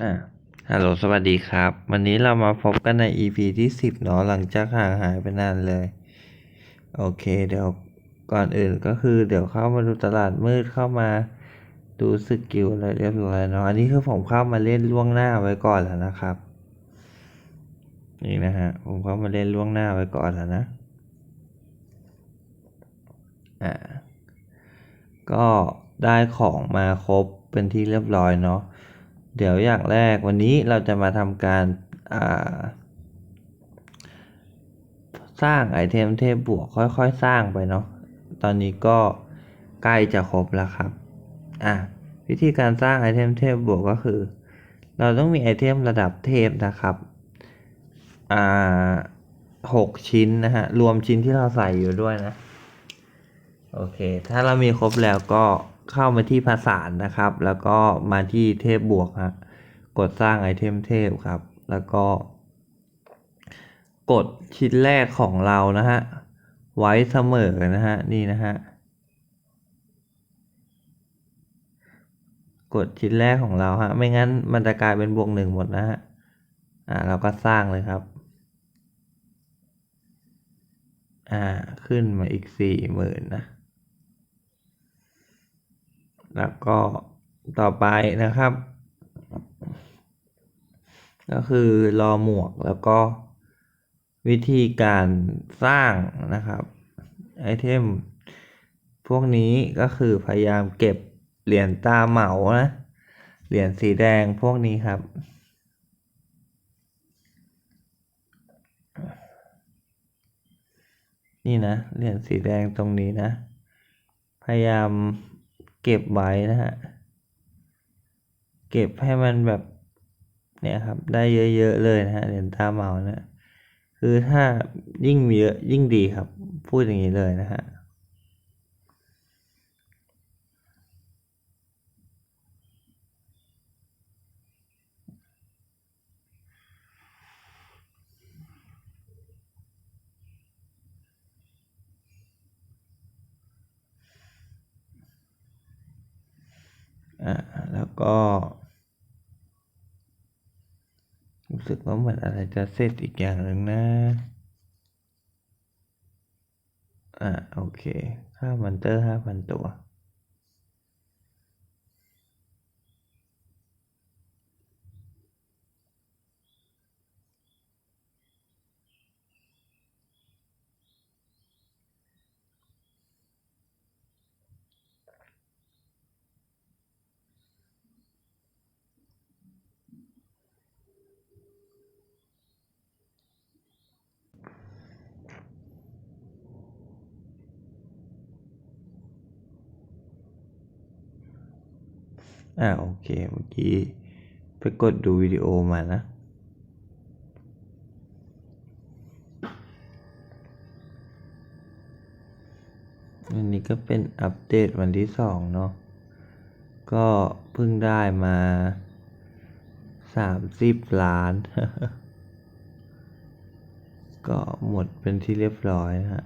อ่าฮัลโหลสวัสดีครับ วันนี้เรามาพบกันใน EP ที่ 10เนาะหลังจากห่างหายไปนานเลย โอเค เดี๋ยวก่อนอื่นก็คือ เดี๋ยวเข้ามาดูตลาดมืดเข้ามาดูสกิลอะไรเรียบร้อยเนาะอันนี้คือผมเข้ามาเล่นล่วงหน้าไว้ก่อนแล้วนะครับ นี่นะฮะผมเข้ามาเล่นล่วงหน้าไว้ก่อนแล้วนะอ่าก็ได้ของมาครบเป็นที่เรียบร้อยเนาะ เดี๋ยวอย่างแรกวันนี้เราจะมาทำการาสร้างไอเทมเทพบวกค่อยๆ สร้างไปเนาะตอนนี้ก็ใกล้จะครบแล้วครับอะวิธีการสร้างไอเทมเทพบวกก็คือ เราต้องมีไอเทมระดับเทพนะครับอ่าหกชิ้นนะฮะรวมชิ้นที่เราใส่อยู่ด้วยนะโอเค ถ้าเรามีครบแล้วก็ เข้ามาที่ภาษานนะครับ แล้วก็มาที่เทพบวกฮะกดสร้างไอเทมเทพครับ แล้วก็ กดชิ้นแรกของเรานะฮะไว้เสมอนะฮะนี่นะฮะกดชิ้นแรกของเราฮะ ไม่งั้นมันจะกลายเป็นบวกหนึ่งหมดนะฮะ อ่า เราก็สร้างเลยครับ อ่า ขึ้นมาอีกสี่หมื่นนะ แล้วก็ต่อไปนะครับ ก็คือรอหมวกแล้วก็วิธีการสร้างนะครับไอเทมพวกนี้ก็คือพยายามเก็บเหรียญตาเหมานะเหรียญสีแดงพวกนี้ครับ นี่นะเหรียญสีแดงตรงนี้นะ พยายาม เก็บไว้นะฮะ เก็บให้มันแบบเนี่ยครับได้เยอะๆเลยนะฮะเหรียญตาเหมาเนะคือถ้ายิ่งมีเยอะยิ่งดีครับ พูดอย่างนี้เลยนะฮะ อ่าแล้วก็รู้สึกว่าเหมือนอะไรจะเสร็จอีกอย่างหนึ่งนะอ่าโอเคค่ามันเตอร์ห้าพันตัว อ่าโอเคเมื่อกี้ไปกดดูวิดีโอมานะ อันนี้ก็เป็นอัปเดตวันที่สองเนาะ ก็เพิ่งได้มาสามสิบล้าน ก็หมดเป็นที่เรียบร้อยนะฮะ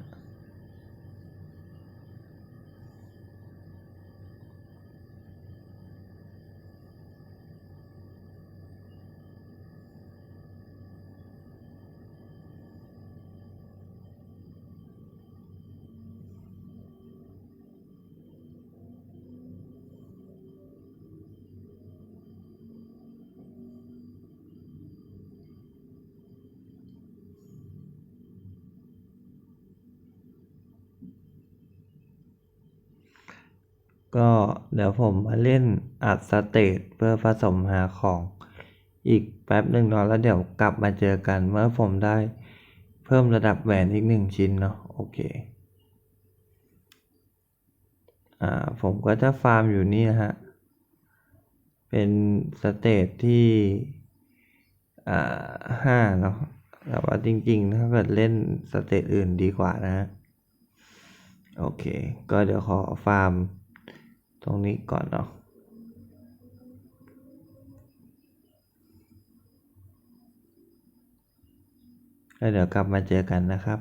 ก็เดี๋ยวผมมาเล่นอัดสเตจเพื่อผสมหาของอีกแป๊บหนึ่งเนาะแล้วเดี๋ยวกลับมาเจอกันเมื่อผมได้เพิ่มระดับแหวนอีกหนึ่งชิ้นเนาะโอเคอ่าผมก็จะฟาร์มอยู่นี่นะฮะ เป็นสเตจที่อ่าห้าเนาะแต่ว่าจริงๆ ถ้าเกิดเล่นสเตจอื่นดีกว่านะฮะ โอเค ก็เดี๋ยวขอฟาร์ม รงนี้ก่อนเนาะแล้วเดี๋ยวกลับมาเจอกันนะครับ